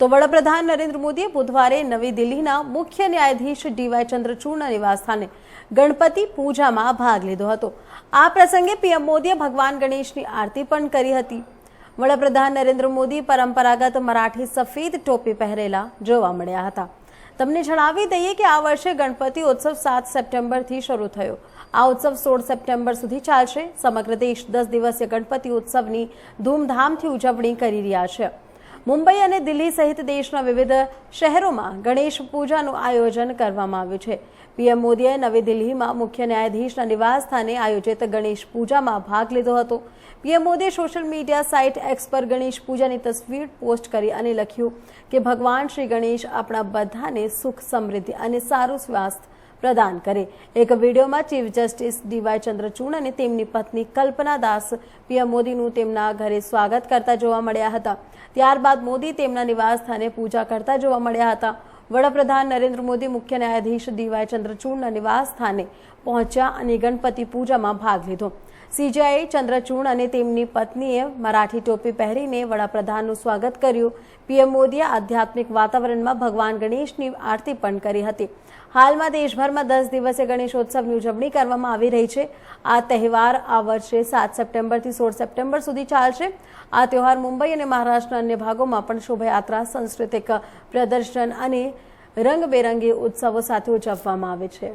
તો વડાપ્રધાન નરેન્દ્ર મોદીએ બુધવારે નવી દિલ્હીના મુખ્ય ન્યાયાધીશ ડીવાય ચંદ્રચૂડના નિવાસસ્થાને ગણપતિ પૂજામાં ભાગ લીધો હતો. આ પ્રસંગે પીએમ મોદીએ ભગવાન ગણેશની આરતી પણ કરી હતી. વડાપ્રધાન નરેન્દ્ર મોદી પરંપરાગત મરાઠી સફેદ ટોપી પહેરેલા જોવા મળ્યા હતા. તમને જણાવી દઈએ કે આ વર્ષે ગણપતિ ઉત્સવ સાત સપ્ટેમ્બરથી શરૂ થયો. આ ઉત્સવ સોળ સપ્ટેમ્બર સુધી ચાલશે. સમગ્ર દેશ દસ દિવસીય ગણપતિ ઉત્સવની ધૂમધામથી ઉજવણી કરી રહ્યા છે. મુંબઈ અને દિલ્હી સહિત દેશના વિવિધ શહેરોમાં ગણેશ પૂજાનું આયોજન કરવામાં આવ્યું છે. પીએમ મોદીએ નવી દિલ્હીમાં મુખ્ય ન્યાયાધીશના નિવાસ સ્થાને આયોજિત ગણેશ પૂજામાં ભાગ લીધો હતો. પીએમ મોદીએ સોશિયલ મીડિયા સાઇટ એક્સ પર ગણેશ પૂજાની તસવીર પોસ્ટ કરી અને લખ્યું કે ભગવાન શ્રી ગણેશ આપણા બધાને સુખ સમૃદ્ધિ અને સારું સ્વાસ્થ્ય પ્રદાન કરે. એક વિડીયોમાં ચીફ જસ્ટિસ ડીવાય ચંદ્રચૂડ અને તેમની પત્ની કલ્પના દાસ પીએમ મોદીનું તેમના ઘરે સ્વાગત કરતા જોવા મળ્યા હતા. ત્યારબાદ મોદી તેમના નિવાસ સ્થાને પૂજા કરતા જોવા મળ્યા હતા. વડાપ્રધાન નરેન્દ્ર મોદી મુખ્ય ન્યાયાધીશ ડીવાય ચંદ્રચૂડના નિવાસ સ્થાને પહોંચ્યા અને ગણપતિ પૂજામાં ભાગ લીધો. સીજીઆઈ ચંદ્રચૂડ અને તેમની પત્નીએ મરાઠી ટોપી પહેરીને વડાપ્રધાનનું સ્વાગત કર્યું. પીએમ મોદીએ આધ્યાત્મિક વાતાવરણમાં ભગવાન ગણેશની આરતી પણ કરી હતી. હાલમાં દેશભરમાં દસ દિવસે ગણેશોત્સવની ઉજવણી કરવામાં આવી રહી છે. આ તહેવાર આ વર્ષે સાત સપ્ટેમ્બરથી સોળ સપ્ટેમ્બર સુધી ચાલશે. આ તહેવાર મુંબઈ અને મહારાષ્ટ્રના અન્ય ભાગોમાં પણ શોભાયાત્રા, સાંસ્કૃતિક પ્રદર્શન અને રંગબેરંગી ઉત્સવો સાથે ઉજવવામાં આવે છે.